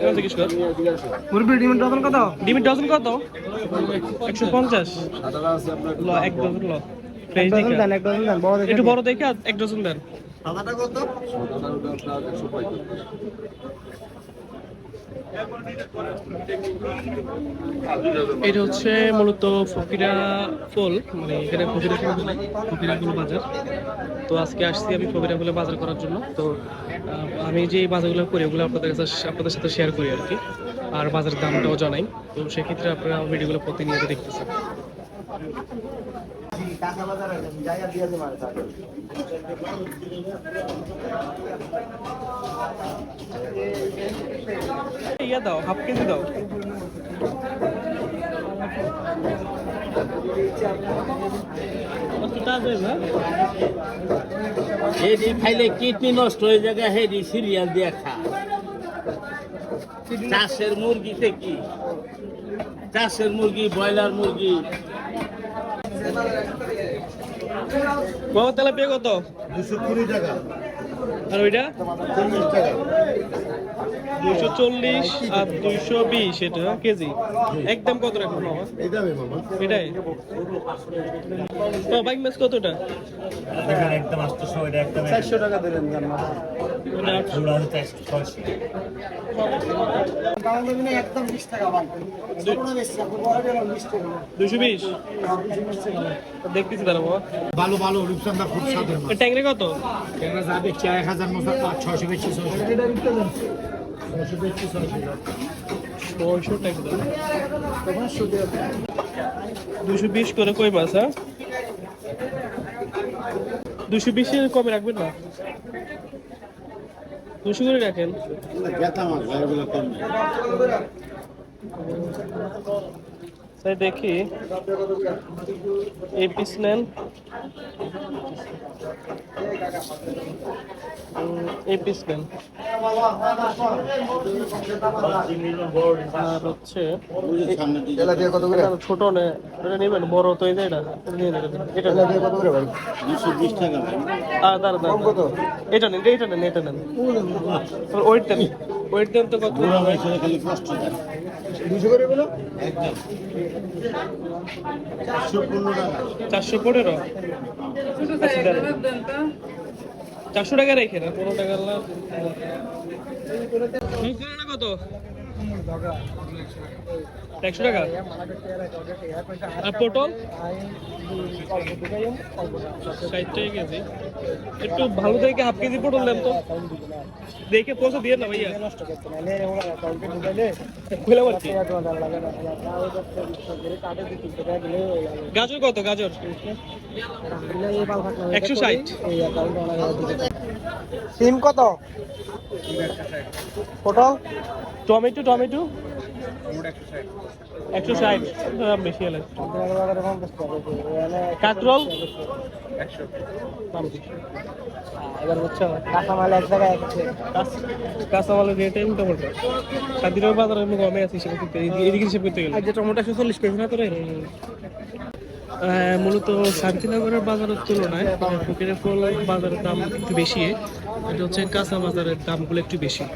এখানে জিজ্ঞেস কর। মুরগি ডিমের ডজন কত? ডিমের ডজন কত? একশো পঞ্চাশ। ল এক ডজন ল। একটু বড় দেখে এক ডজন দেন। সাদাটা কত? এটা হচ্ছে মূলত ফকিরা ফল মানে এখানে ফকিরা ফুল ফকিরা ফুল বাজার। তো আজকে আসছি আমি ফকিরা ফুলে বাজার করার জন্য। তো আমি যে বাজারগুলো করি, ওগুলো আপনাদের কাছে আপনাদের সাথে শেয়ার করি আর কি। আর বাজারের দামটাও জানাই। তো সেক্ষেত্রে আপনারা ভিডিওগুলো প্রতিনিয়ত দেখতেছেন। টাকা বাজার যাই আর দিয়ে দে মারে ইয়া দাও হাফ কেজি দাও। হেডি খাইলে কিডনি নষ্ট হয়ে যাবে হেডি সিরিয়াল দিয়ে খা। চাষের মুরগিতে কি? চাষের মুরগি ব্রয়লার মুরগি। বাবা তেলাপিয়া কত? দুশো কুড়ি টাকা। আর ওইটা? চল্লিশ টাকা। দুইশো চল্লিশ আর দুইশো বিশ এটা কেজি। একদম কত রাখুন মামা? এটাই ও বাইক ম্যাচ কতটা? একদম আটশো এটা একদম চারশো টাকা দিলেন বিশ টাকা দেখতেছি তারা বাবা ভালো ভালো রূপচন্দা খুব মাছ। এ ট্যাংরে কত? এখানে যা দেখছি এক হাজার নশো ছয়শো বেশি দেন দুশো বিশ করে কই মাছ হ্যাঁ? দুশো বিশ কমে রাখবেন না? দুশো করে রাখেন? কম তাই দেখি। এই পিস নেন। এই পিস নেন। আর হচ্ছে ছোট নে এটা নেবেন বড় তো এই যে এটা এটা। এটা নেন এটা নেন এটা নেন। ওয়েট দেন। ওয়েট দেন তো কত? দুশো করে বলো। একদম চারশো পনেরো টাকা। চারশো পনেরো চারশো টাকা রেখে না পনেরো টাকা। কত? একশো টাকা? আর পটল? ষাট টাকা কেজি। একটু ভালো দেখে হাফ কেজি পটল দেন তো। দেখে পয়সা দিয়ে না ভাইয়া। খুলে আর গাজর কত? গাজর? একশো ষাট। সিম কত? পটল টমেটো টমেটো? একশো ষাট। দাম বেশি হলে। কাঁকরোল। এবার বুঝছ? কাঁচামাল এক জায়গায় একশো কাঁচ- কাঁচামালের রেটে মোটামুটি। স্বাধীনের বাজারে আমি কমে আছি হিসেবে। করতে এই- এদিকে হিসেবে করতে গেলে। যে টমেটো একশো চল্লিশ পেয়েছে না তোরে? আহ, মূলত শান্তিনগরের বাজারের তুলনায় ফকিরের ফল বাজারের দাম একটু বেশি। এটা হচ্ছে কাঁচা বাজারের দামগুলো একটু বেশি।